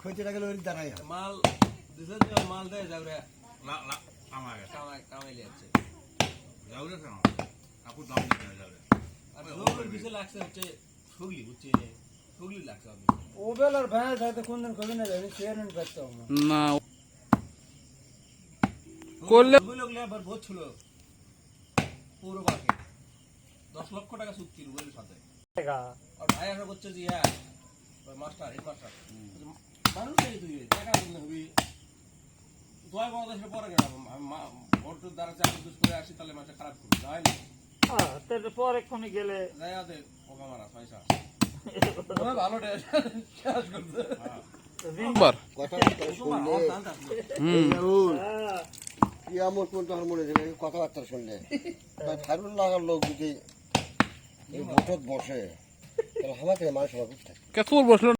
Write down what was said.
খইতে টাকা লরি দাঁড়াই মাল দিছে যে মাল দেয় যাওরে লা লা কাছে কামাই কামাই লিয়াচ্ছে যাওরে কেন? আপু দাম দিতে যাওরে। আর জোরের পিছে লাগছে হচ্ছে ফুগলি বুঝছে? ফুগলি লাগছে আমি ও বেলার ভ্যাঁ যাইতে কোন দিন কবি না যাবে চেয়ারম্যান করতে না করলে- লোক লেবার বহুত ছিল। পৌর পার্কে দশ লক্ষ টাকা চুক্তি রুবেলের সাথে। আর ভাই আশা করছে যে হ্যাঁ মাস্টার হেড মাস্টার মানুষ নেই তুই টাকা দিলে হবি দয় বাংলাদেশের পরে ভোট দ্বারা চাকরি দুষ করে আসি তাহলে খারাপ করবি না। পরে এক্ষুনি গেলে যাই আদে পোকা মারা পয়সা ভালো শেষ করছে। কথাবার্তা শুনলে মনে হয় কথাবার্তা শুনলে। ফারুল লাগার লোক যদি ভোটত বসে তাহলে থেকে মানুষ থাকে বসল?